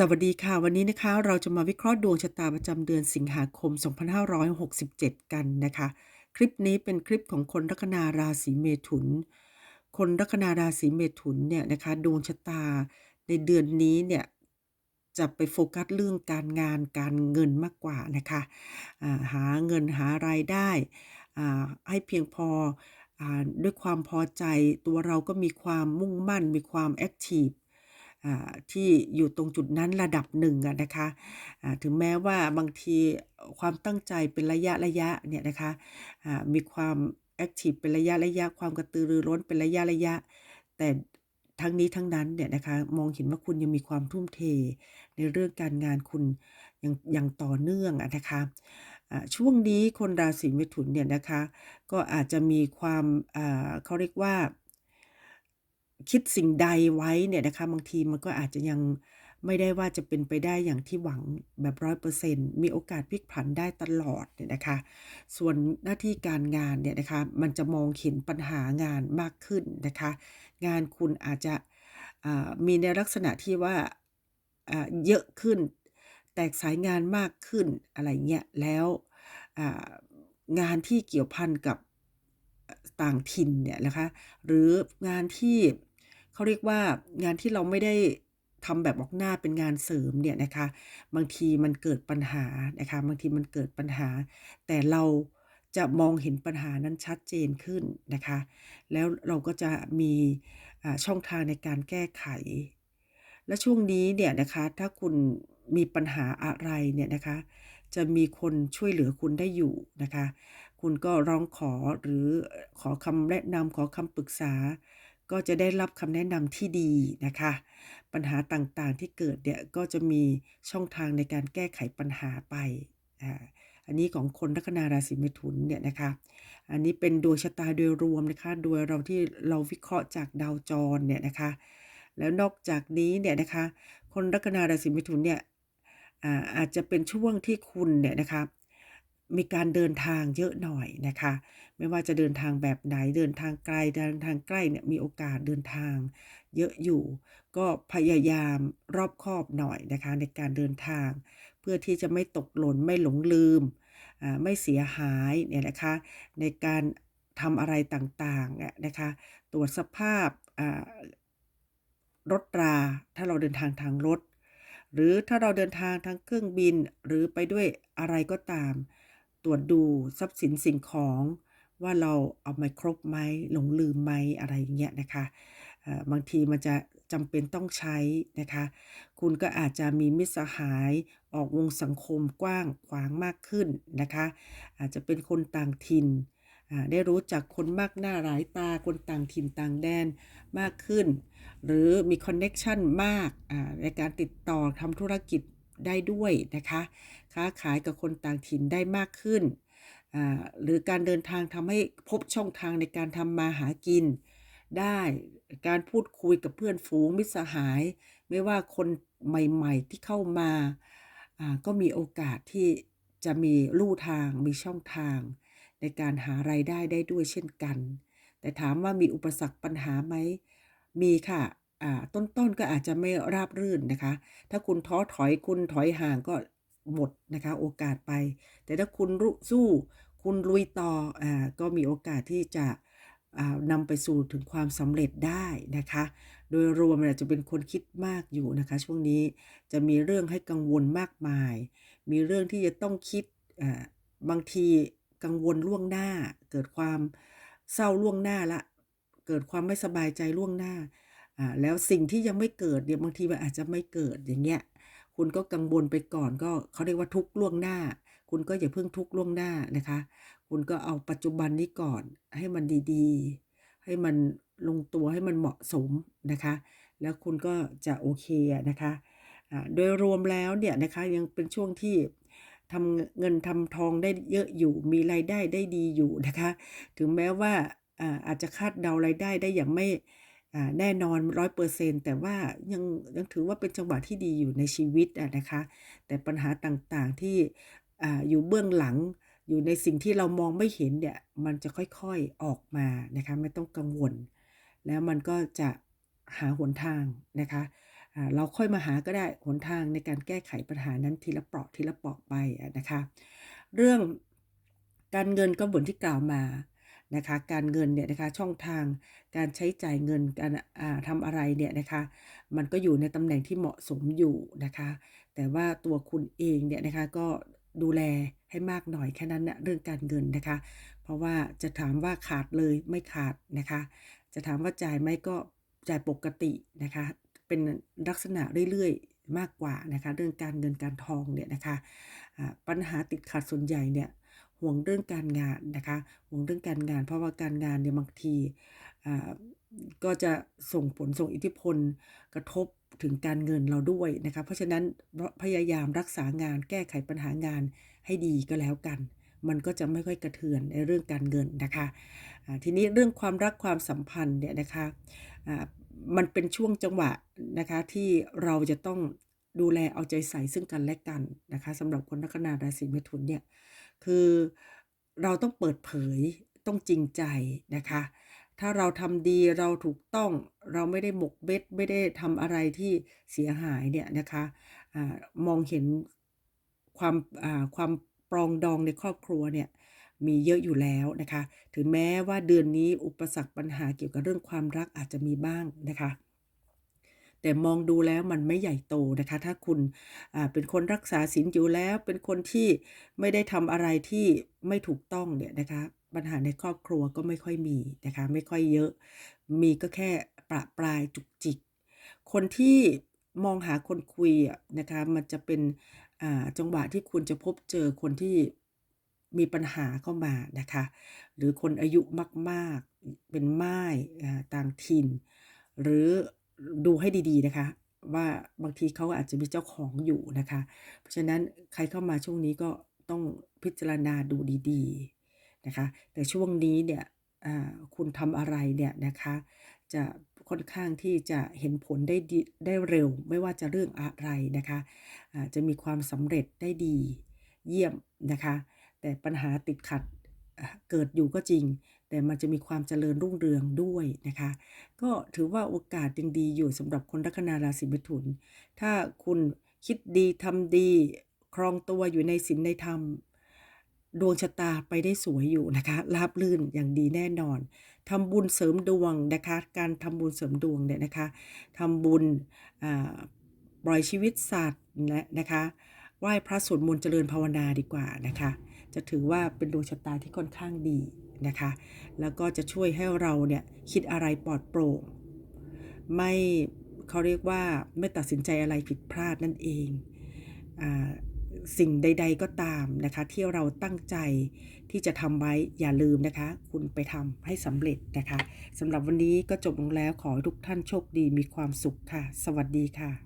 สวัสดีค่ะ วันนี้นะคะเราจะมาวิเคราะห์ดวงชะตาประจำเดือนสิงหาคม 2567 กันนะคะ คลิปนี้เป็นคลิปของคนลัคนาราศีเมถุน คนลัคนาราศีเมถุนเนี่ยนะคะดวงชะตาในเดือนนี้เนี่ยจะไปโฟกัสเรื่องการงานการเงินมากกว่านะคะหาเงินหารายได้ให้เพียงพออด้วยความพอใจตัวเราก็มีความมุ่งมั่นมีความแอคทีฟ ที่อยู่ตรงจุดนั้นระดับหนึ่งนะคะถึงแม้ว่าบางทีความตั้งใจเป็นระยะระยะเนี่ยนะคะมีความแอคทีฟเป็นระยะระยะความกระตือรือร้นเป็นระยะระยะ แต่ทั้งนี้ทั้งนั้นเนี่ยนะคะมองเห็นว่าคุณยังมีความทุ่มเทในเรื่องการงานคุณยังยังต่อเนื่องนะคะช่วงนี้คนราศีเมถุนเนี่ยนะคะก็อาจจะมีความเขาเรียกว่า คิดสิ่งใดไว้เนี่ยนะคะบางทีมันก็อาจจะยังไม่ได้ว่าจะเป็นไปได้อย่างที่หวังแบบร้อยเปอร์เซ็นต์มีโอกาสพลิกผันได้ตลอดเนี่ยนะคะ ส่วนหน้าที่การงานเนี่ยนะคะ มันจะมองเห็นปัญหางานมากขึ้นนะคะ งานคุณอาจจะมีในลักษณะที่ว่าเยอะขึ้น แตกสายงานมากขึ้นอะไรเงี้ยแล้วงานที่เกี่ยวพันกับต่างถิ่นเนี่ยนะคะ หรืองานที่ เขาเรียกว่างานที่เราไม่ได้ทำแบบออกหน้าเป็นงานเสริมเนี่ยนะคะ บางทีมันเกิดปัญหานะคะ บางทีมันเกิดปัญหา แต่เราจะมองเห็นปัญหานั้นชัดเจนขึ้นนะคะ แล้วเราก็จะมีช่องทางในการแก้ไข และช่วงนี้เนี่ยนะคะถ้าคุณมีปัญหาอะไรเนี่ยนะคะ จะมีคนช่วยเหลือคุณได้อยู่นะคะ คุณก็ร้องขอหรือขอคำแนะนำขอคำปรึกษา ก็จะได้รับคำแนะนำที่ดีนะคะ ปัญหาต่างๆที่เกิดเนี่ยก็จะมีช่องทางในการแก้ไขปัญหาไปอ่าอันนี้ของคนลัคนาราศีเมถุนเนี่ยนะคะ อันนี้เป็นดวงชะตาโดยรวมนะคะ โดยเราที่เราวิเคราะห์จากดาวจรเนี่ยนะคะ แล้วนอกจากนี้เนี่ยนะคะ คนลัคนาราศีเมถุนเนี่ยอ่าอาจจะเป็นช่วงที่คุณเนี่ยนะคะ มีการเดินทางเยอะหน่อยนะคะ ไม่ว่าจะเดินทางแบบไหนเดินทางไกลเดินทางใกล้เนี่ยมีโอกาสเดินทาง เยอะอยู่ ก็พยายามรอบคอบหน่อยนะคะในการเดินทาง เพื่อที่จะไม่ตกหล่นไม่หลงลืมไม่เสียหายเนี่ยนะคะในการทำอะไรต่างๆอะนะคะตรวจสภาพรถราถ้าเราเดินทางทางรถ หรือถ้าเราเดินทางทางเครื่องบินหรือไปด้วยอะไรก็ตาม ตรวจดูทรัพย์สินสิ่งของ ว่าเราเอามาครบไหมหลงลืมไหมอะไรอย่างเงี้ยนะคะบางทีมันจะจำเป็นต้องใช้นะคะ คุณก็อาจจะมีมิตรสหายออกวงสังคมกว้างขวางมากขึ้นนะคะ อาจจะเป็นคนต่างถิ่นได้รู้จักคนมากหน้าหลายตาคนต่างถิ่นต่างแดนมากขึ้น หรือมีคอนเน็ชันมากในการติดต่อทำธุรกิจได้ด้วยนะคะ ค้าขายกับคนต่างถิ่นได้มากขึ้น หรือการเดินทางทำให้พบช่องทางในการทำมาหากิน ได้การพูดคุยกับเพื่อนฝูงมิตรสหาย ไม่ว่าคนใหม่ ๆ ที่เข้ามาก็มีโอกาสที่จะมีลู่ทางมีช่องทาง ในการหารายได้ได้ด้วยเช่นกัน แต่ถามว่ามีอุปสรรคปัญหาไหม มีค่ะต้นๆก็อาจจะไม่ราบรื่นนะคะ ถ้าคุณท้อถอยคุณถอยห่างก็ หมดนะคะโอกาสไป แต่ถ้าคุณรุสู้คุณลุยต่ออ่าก็มีโอกาสที่จะอ่านำไปสู่ถึงความสำเร็จได้นะคะ โดยรวมเนี่ยจะเป็นคนคิดมากอยู่นะคะ ช่วงนี้จะมีเรื่องให้กังวลมากมาย มีเรื่องที่จะต้องคิดอ่าบางทีกังวลล่วงหน้า เกิดความเศร้าล่วงหน้าละ เกิดความไม่สบายใจล่วงหน้าอ่าแล้วสิ่งที่ยังไม่เกิดเนี่ยบางทีมันอาจจะไม่เกิดอย่างเงี้ย คุณก็กังวลไปก่อนก็เขาเรียกว่าทุกล่วงหน้า คุณก็อย่าเพิ่งทุกล่วงหน้านะคะ คุณก็เอาปัจจุบันนี้ก่อนให้มันดีๆ ให้มันลงตัวให้มันเหมาะสมนะคะ แล้วคุณก็จะโอเคนะคะโดยรวมแล้วเนี่ยนะคะยังเป็นช่วงที่ทำเงินทำทองได้เยอะอยู่มีรายได้ได้ดีอยู่นะคะ ถึงแม้ว่าอาจจะคาดเดารายได้ได้อย่างไม่ แน่นอนร้อยเปอร์เซ็นต์แต่ว่ายังยังถือว่าเป็นจังหวะที่ดีอยู่ในชีวิตนะคะ แต่ปัญหาต่างๆที่ออยู่เบื้องหลังอยู่ในสิ่งที่เรามองไม่เห็นเนี่ยมันจะค่อยๆออกมานะคะไม่ต้องกังวล แล้วมันก็จะหาหนทางนะคะเราค่อยมาหาก็ได้หนทางในการแก้ไขปัญหานั้นทีละเปราะทีละเปราะไปนะคะ เรื่องการเงินก็เหมือนที่กล่าวมา นะคะการเงินเนี่ยนะคะช่องทางการใช้จ่ายเงินการทำอะไรเนี่ยนะคะมันก็อยู่ในตำแหน่งที่เหมาะสมอยู่นะคะแต่ว่าตัวคุณเองเนี่ยนะคะก็ดูแลให้มากหน่อยแค่นั้นนะเรื่องการเงินนะคะ เพราะว่าจะถามว่าขาดเลยไม่ขาดนะคะ จะถามว่าจ่ายไหมก็จ่ายปกตินะคะ เป็นลักษณะเรื่อยๆมากกว่านะคะ เรื่องการเงินการทองเนี่ยนะคะปัญหาติดขัดส่วนใหญ่เนี่ย ห่วงเรื่องการงานนะคะห่วงเรื่องการงาน เพราะว่าการงานเนี่ยบางทีอ่าก็จะส่งผลส่งอิทธิพลกระทบถึงการเงินเราด้วยนะคะเพราะฉะนั้นพยายามรักษางานแก้ไขปัญหางานให้ดีก็แล้วกัน มันก็จะไม่ค่อยกระเทือนในเรื่องการเงินนะคะอ่าทีนี้เรื่องความรักความสัมพันธ์เนี่ยนะคะอ่ามันเป็นช่วงจังหวะนะคะที่เราจะต้องดูแลเอาใจใส่ซึ่งกันและกันนะคะสำหรับคนลัคนาราศีเมถุนเนี่ย คือเราต้องเปิดเผยต้องจริงใจนะคะ ถ้าเราทำดีเราถูกต้องเราไม่ได้หมกเบ็ดไม่ได้ทำอะไรที่เสียหายเนี่ยนะคะอามองเห็นความความปรองดองในครอบครัวเนี่ยมีเยอะอยู่แล้วนะคะ ถึงแม้ว่าเดือนนี้อุปสรรคปัญหาเกี่ยวกับเรื่องความรักอาจจะมีบ้างนะคะ แต่มองดูแล้วมันไม่ใหญ่โตนะคะ ถ้าคุณเป็นคนรักษาศีลอยู่แล้ว เป็นคนที่ไม่ได้ทำอะไรที่ไม่ถูกต้องเนี่ยนะคะปัญหาในครอบครัวก็ไม่ค่อยมีนะคะ ไม่ค่อยเยอะ มีก็แค่ประปรายจุกจิก คนที่มองหาคนคุยนะคะ มันจะเป็นจังหวะที่คุณจะพบเจอคนที่มีปัญหาเข้ามานะคะ หรือคนอายุมาก ๆ เป็นไม้ต่างถิ่น หรือ ดูให้ดีๆนะคะ ว่าบางทีเขาอาจจะมีเจ้าของอยู่นะคะ เพราะฉะนั้นใครเข้ามาช่วงนี้ก็ต้องพิจารณาดูดีๆนะคะ แต่ช่วงนี้เนี่ยคุณทำอะไรเนี่ยนะคะ จะค่อนข้างที่จะเห็นผลได้ได้เร็ว ไม่ว่าจะเรื่องอะไรนะคะะจะมีความสำเร็จได้ดีเยี่ยมนะคะ แต่ปัญหาติดขัด เกิดอยู่ก็จริง แต่มันจะมีความเจริญรุ่งเรืองด้วยนะคะ ก็ถือว่าโอกาสยังดีอยู่สำหรับคนลัคนาราศีมิถุน ถ้าคุณคิดดีทำดีครองตัวอยู่ในศีลในธรรมดวงชะตาไปได้สวยอยู่นะคะราบลื่นอย่างดีแน่นอนทำบุญเสริมดวงนะคะ การทำบุญเสริมดวงเนี่ยนะคะทำบุญปล่อยชีวิตสัตว์นะคะไหว้พระสวดมนต์เจริญภาวนาดีกว่านะคะ จะถือว่าเป็นดวงชะตาที่ค่อนข้างดีนะคะ แล้วก็จะช่วยให้เราเนี่ยคิดอะไรปลอดโปร่ง ไม่เขาเรียกว่าไม่ตัดสินใจอะไรผิดพลาดนั่นเองอสิ่งใด ๆก็ตามนะคะ ที่เราตั้งใจที่จะทำไว้อย่าลืมนะคะ คุณไปทำให้สำเร็จนะคะสำหรับวันนี้ก็จบลงแล้วขอให้ทุกท่านโชคดีมีความสุขค่ะ สวัสดีค่ะ